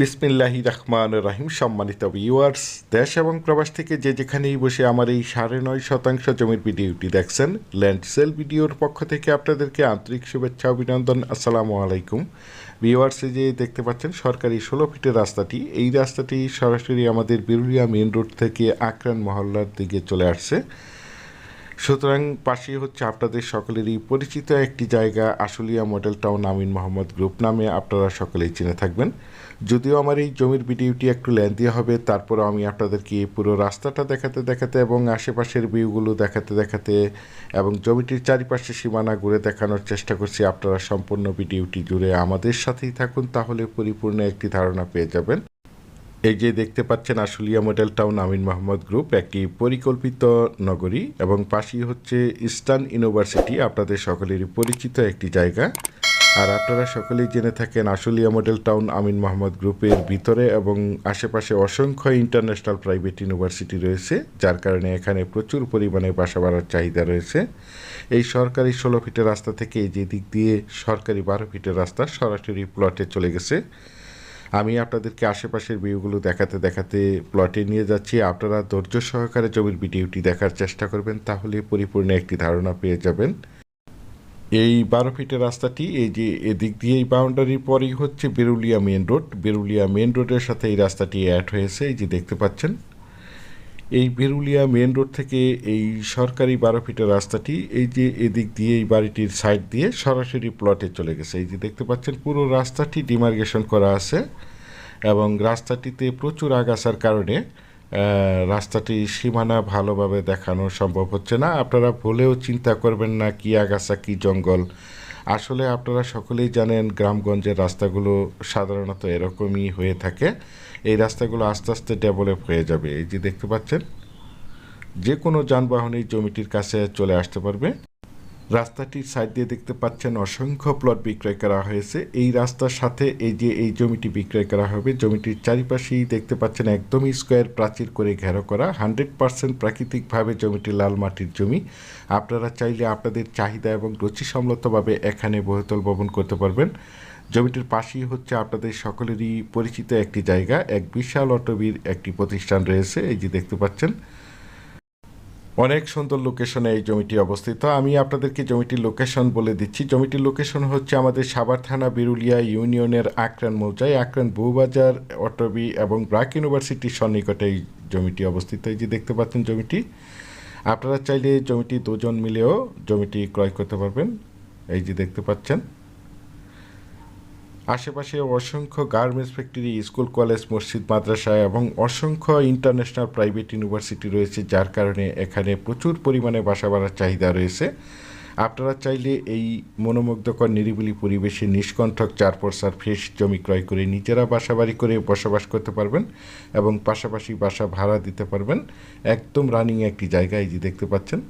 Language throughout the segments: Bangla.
বিসমিল্লাহি রহমান রাহিম, সম্মানিত ভিউয়ার্স দেশ এবং প্রবাস থেকে যে যেখানেই বসে আমার এই সাড়ে নয় শতাংশ জমির ভিডিওটি দেখছেন ল্যান্ড সেল ভিডিওর পক্ষ থেকে আপনাদেরকে আন্তরিক শুভেচ্ছা, অভিনন্দন, আসসালামু আলাইকুম। ভিউয়ার্সে যে দেখতে পাচ্ছেন, সরকারি ষোলো ফিটের রাস্তাটি, এই রাস্তাটি সরাসরি আমাদের বিরুলিয়া মেন রোড থেকে আকরান মহল্লার দিকে চলে আসছে। সুতরাং পাশেই হচ্ছে আপনাদের সকলেরই পরিচিত একটি জায়গা, Ashulia model town Amin Mohammad group নামে আপনারা সকলেই চিনে থাকবেন। যদিও আমার এই জমির ভিডিওটি একটু লেন্দি হবে, তারপরেও আমি আপনাদেরকে পুরো রাস্তাটা দেখাতে দেখাতে এবং আশেপাশের ভিউগুলো দেখাতে দেখাতে এবং জমিটির চারিপাশে সীমানা ঘুরে দেখানোর চেষ্টা করছি। আপনারা সম্পূর্ণ ভিডিওটি জুড়ে আমাদের সাথেই থাকুন, তাহলে পরিপূর্ণ একটি ধারণা পেয়ে যাবেন। এই যে দেখতে পাচ্ছেন Ashulia model town Amin Mohammad group একটি পরিকল্পিত নগরী এবং পাশেই হচ্ছে ইস্টার্ন ইউনিভার্সিটি আপনাদের সকলেরই পরিচিত একটি জায়গা। আর আপনারা সকলেই জেনে থাকেন আশুলিয়া মডেল টাউন আমিন মোহাম্মদ গ্রুপের ভিতরে এবং আশেপাশে অসংখ্য ইন্টারন্যাশনাল প্রাইভেট ইউনিভার্সিটি রয়েছে, যার কারণে এখানে প্রচুর পরিমাণে বাসা বাড়ার চাহিদা রয়েছে। এই সরকারি ষোলো ফিটের রাস্তা থেকে যে দিক দিয়ে সরকারি বারো ফিটের রাস্তা সরাসরি প্লটে চলে গেছে। আমি আপনাদেরকে আশেপাশের ভিউগুলো দেখাতে দেখাতে প্লটে নিয়ে যাচ্ছি। আপনারা ধৈর্য সহকারে জমির ভিডিওটি দেখার চেষ্টা করবেন, তাহলে পরিপূর্ণ একটি ধারণা পেয়ে যাবেন। এই বারো ফিটের রাস্তাটি, এই যে এদিক দিয়ে এই বাউন্ডারির পরেই হচ্ছে Beruliya main road Beruliya main রোডের সাথে এই রাস্তাটি অ্যাড হয়েছে, এই যে দেখতে পাচ্ছেন। এই বেরুলিয়া মেন রোড থেকে এই সরকারি বারো ফিটের রাস্তাটি, এই যে এদিক দিয়ে এই বাড়িটির সাইড দিয়ে সরাসরি প্লটে চলে গেছে। এই যে দেখতে পাচ্ছেন, পুরো রাস্তাটি ডিমার্গেশন করা আছে এবং রাস্তাটিতে প্রচুর আগাছার কারণে রাস্তাটি সীমানা ভালোভাবে দেখানো সম্ভব হচ্ছে না। আপনারা ভুলেও চিন্তা করবেন না কি আগাছা, কি জঙ্গল। আসলে আপনারা সকলেই জানেন, গ্রামগঞ্জের রাস্তাগুলো সাধারণত এরকমই হয়ে থাকে। এই রাস্তাগুলো আস্তে আস্তে ডেভেলপ হয়ে যাবে। এই যে দেখতে পাচ্ছেন যে কোনো যানবাহনই জমিটির কাছে চলে আসতে পারবে। রাস্তাটির সাইড দিয়ে দেখতে পাচ্ছেন অসংখ্য প্লট বিক্রয় করা হয়েছে। এই রাস্তার সাথে এই যে এই জমিটি বিক্রয় করা হবে, জমিটির চারিপাশেই দেখতে পাচ্ছেন একদমই স্কোয়ার প্রাচীর করে ঘেরো করা। হান্ড্রেড পার্সেন্ট প্রাকৃতিকভাবে জমিটি লাল মাটির জমি। আপনারা চাইলে আপনাদের চাহিদা এবং রুচিসম্মতভাবে এখানে বহুতল ভবন করতে পারবেন। জমিটির পাশেই হচ্ছে আপনাদের সকলেরই পরিচিত একটি জায়গা। এক বিশাল অটবির একটি প্রতিষ্ঠান রয়েছে। এই যে দেখতে পাচ্ছেন অনেক সুন্দর লোকেশনে এই জমিটি অবস্থিত। আমি আপনাদেরকে জমিটির লোকেশন বলে দিচ্ছি। জমিটির লোকেশন হচ্ছে আমাদের সাভার থানা বিরুলিয়া ইউনিয়নের আকরান মৌজায়, আকরান বউবাজার, অটবি এবং ব্রাক ইউনিভার্সিটির সন্নিকটে এই জমিটি অবস্থিত। এই যে দেখতে পাচ্ছেন জমিটি, আপনারা চাইলে জমিটি দুজন মিলেও জমিটি ক্রয় করতে পারবেন। এই যে দেখতে পাচ্ছেন আশেপাশে অসংখ্য গার্মেন্টস ফ্যাক্টরি, স্কুল, কলেজ, মসজিদ, মাদ্রাসা এবং অসংখ্য ইন্টারন্যাশনাল প্রাইভেট ইউনিভার্সিটি রয়েছে, যার কারণে এখানে প্রচুর পরিমাণে বাসা বাড়ার চাহিদা রয়েছে। আপনারা চাইলে এই মনোমুগ্ধকর, নিরিবিলি পরিবেশে নিষ্কণ্ঠক চার পরসার ফ্রেশ জমি ক্রয় করে নিজেরা বাসা বাড়ি করে বসবাস করতে পারবেন এবং পাশাপাশি বাসা ভাড়া দিতে পারবেন। একদম রানিং একটি জায়গায় যে দেখতে পাচ্ছেন।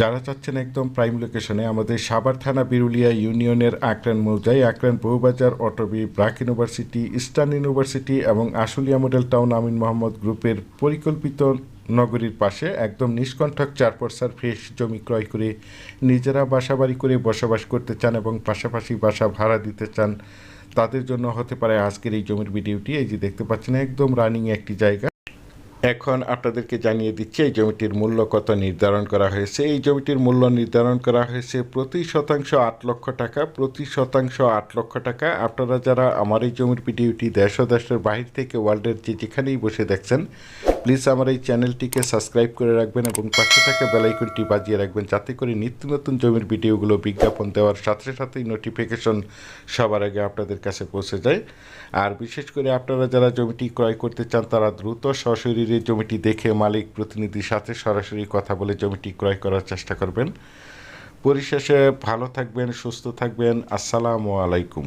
যারা চাচ্ছেন একদম প্রাইম লোকেশনে আমাদের সাভার থানা বিরুলিয়া ইউনিয়নের Akran মৌজায় Akran Bahubazar, Otobi, BRAC university, eastern university এবং আশুলিয়া মডেল টাউন আমিন মোহাম্মদ গ্রুপের পরিকল্পিত নগরীর পাশে একদম নিষ্কণ্ঠক চার পরসার ফ্রেশ জমি ক্রয় করে নিজেরা বাসা বাড়ি করে বসবাস করতে চান এবং পাশাপাশি বাসা ভাড়া দিতে চান, তাদের জন্য হতে পারে আজকের এই জমির ভিডিওটি। এই যে দেখতে পাচ্ছেন, একদম রানিং একটি জায়গা। এখন আপনাদেরকে জানিয়ে দিচ্ছি, এই জমিটির মূল্য কত নির্ধারণ করা হয়েছে? এই জমিটির মূল্য নির্ধারণ করা হয়েছে প্রতি শতাংশ আট লক্ষ টাকা, প্রতি শতাংশ আট লক্ষ টাকা। আপনারা যারা আমার এই জমির ভিডিওটি দেশ দেশের বাহির থেকে ওয়ার্ল্ডের যে যেখানেই বসে দেখছেন প্লিজ আমার এই চ্যানেলটিকে সাবস্ক্রাইব করে রাখবেন এবং পাশে থাকা বেলাইকনটি বাজিয়ে রাখবেন যাতে করে নিত্য নতুন জমির ভিডিওগুলো বিজ্ঞাপন দেওয়ার সাথে সাথেই নোটিফিকেশন সবার আগে আপনাদের কাছে পৌঁছে যায়। আর বিশেষ করে আপনারা যারা জমিটি ক্রয় করতে চান, তারা দ্রুত সশরীরে জমিটি দেখে মালিক প্রতিনিধির সাথে সরাসরি কথা বলে জমিটি ক্রয় করার চেষ্টা করবেন। পরিশেষে ভালো থাকবেন, সুস্থ থাকবেন। আসসালামু আলাইকুম।